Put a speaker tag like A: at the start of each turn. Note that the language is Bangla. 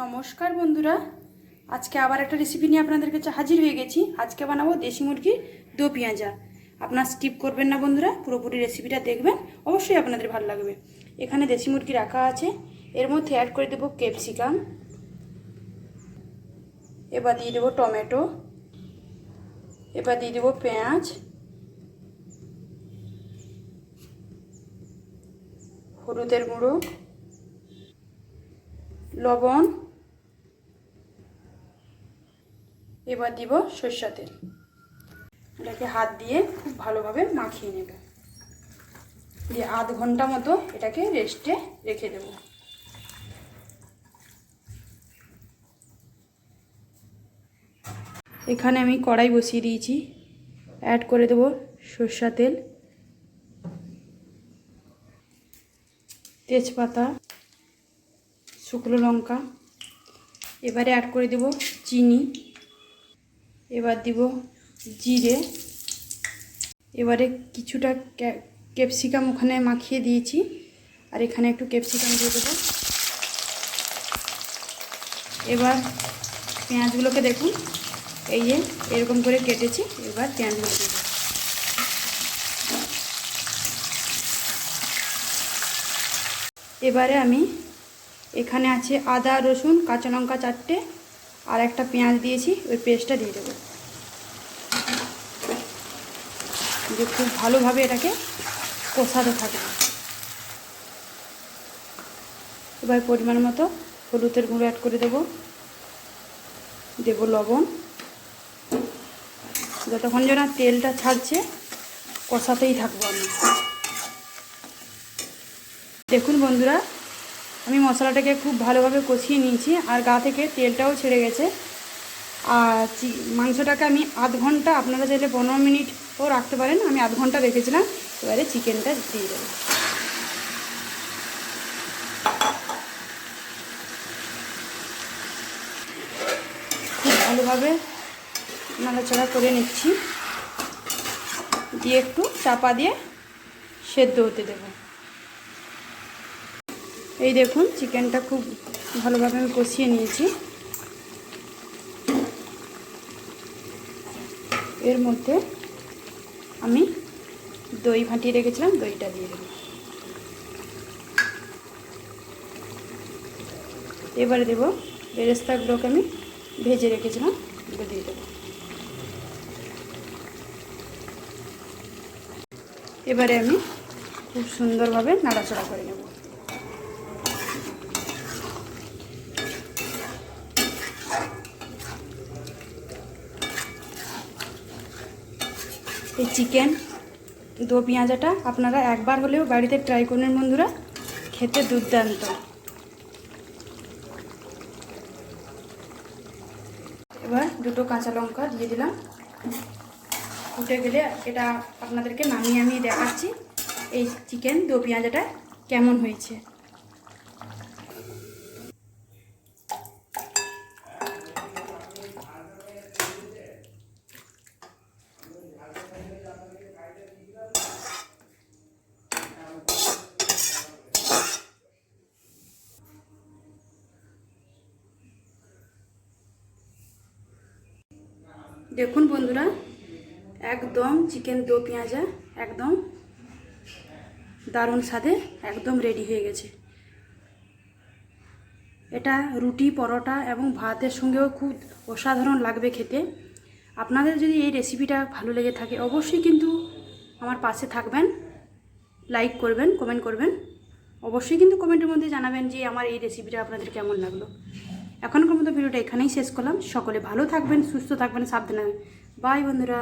A: নমস্কার বন্ধুরা। আজকে আবার একটা রেসিপি নিয়ে আপনাদের কাছে হাজির হয়ে গেছি। আজকে বানাবো দেশি মুরগির দো পেঁয়াজা। আপনার স্কিপ করবেন না বন্ধুরা, পুরোপুরি রেসিপিটা দেখবেন। অবশ্যই আপনাদের ভালো লাগবে। এখানে দেশি মুরগি রাখা আছে। এর মধ্যে অ্যাড করে দেবো ক্যাপসিকাম এবার দিয়ে দেবো টমেটো। এবার দিয়ে দেবো পেঁয়াজ। হলুদের গুঁড়ো। লবণ। এবার দিব সরষা তেল। এটাকে হাত দিয়ে খুব ভালোভাবে মাখিয়ে নেব। দিয়ে আধ ঘণ্টা মতো এটাকে রেস্টে রেখে দেব। এখানে আমি কড়াই বসিয়ে দিয়েছি। অ্যাড করে দেব সরষা তেল। তেজপাতা, শুকনো লঙ্কা। এবারে অ্যাড করে দেব চিনি। এবার দিব জিরে। এবারে কিছুটা ক্যাপসিকাম ওখানে মাখিয়ে দিয়েছি। আর এখানে একটু ক্যাপসিকাম দিয়ে দেবো। এবার পেঁয়াজগুলোকে দেখুন, এই যে এরকম করে কেটেছি, এবার পেঁয়াজগুলো দেবো। এবারে আমি এখানে আছে আদা, রসুন, কাঁচা লঙ্কা চারটে আর একটা পেঁয়াজ দিয়েছি, ওই পেস্টটা দিয়ে দেবো। যে খুব ভালোভাবে এটাকে কষাতে থাকবে এবার পরিমাণ মতো হলুদের গুঁড়ো অ্যাড করে দেবো। দেবো লবণ। যতক্ষণ যেন তেলটা ছাড়ছে, কষাতেই থাকব আমি। দেখুন বন্ধুরা আমি মশলাটাকে খুব ভালোভাবে কষিয়ে নিয়েছি আর গা থেকে তেলটাও ছেড়ে গেছে। আর মাংসটাকে আমি আধ ঘণ্টা, আপনারা চাইলে পনেরো মিনিটও রাখতে পারেন, আমি আধ ঘণ্টা রেখেছিলাম, এবারে চিকেনটা দিয়ে দেবো। খুব ভালোভাবে নাড়াচাড়া করে নিচ্ছি। দিয়ে একটু চাপা দিয়ে সেদ্ধ হতে দেবো। এই দেখুন, চিকেনটা খুব ভালোভাবে আমি কষিয়ে নিয়েছি। এর মধ্যে আমি দই ফাটিয়ে রেখেছিলাম, দইটা দিয়ে দেবো। এবারে দেবো, বেরেস্তাগুলোকে আমি ভেজে রেখেছিলাম দিয়ে দেবো। এবারে আমি খুব সুন্দরভাবে নাড়াচাড়া করে নেব। এই চিকেন, দো পেঁয়াজাটা আপনারা একবার হলেও বাড়িতে ট্রাই করবেন বন্ধুরা, খেতে দুর্দান্ত। এবার দুটো কাঁচা লঙ্কা দিয়ে দিলাম। ফুটে গেলে এটা আপনাদেরকে নামিয়ে আমি দেখাচ্ছি, এই চিকেন, দো পেঁয়াজাটা কেমন হয়েছে। দেখুন বন্ধুরা, একদম চিকেন দো পেঁয়াজা একদম দারুণ স্বাদে একদম রেডি হয়ে গেছে। এটা রুটি, পরোটা এবং ভাতের সঙ্গেও খুব অসাধারণ লাগবে খেতে। আপনাদের যদি এই রেসিপিটা ভালো লেগে থাকে, অবশ্যই কিন্তু আমার পাশে থাকবেন লাইক করবেন কমেন্ট করবেন। অবশ্যই কিন্তু কমেন্টের মধ্যে জানাবেন যে আমার এই রেসিপিটা আপনাদের কেমন লাগল। এখনকার মতো ভিডিওটা এখানেই শেষ করলাম। সকলে ভালো থাকবেন, সুস্থ থাকবেন, সাবধানে। বাই বন্ধুরা।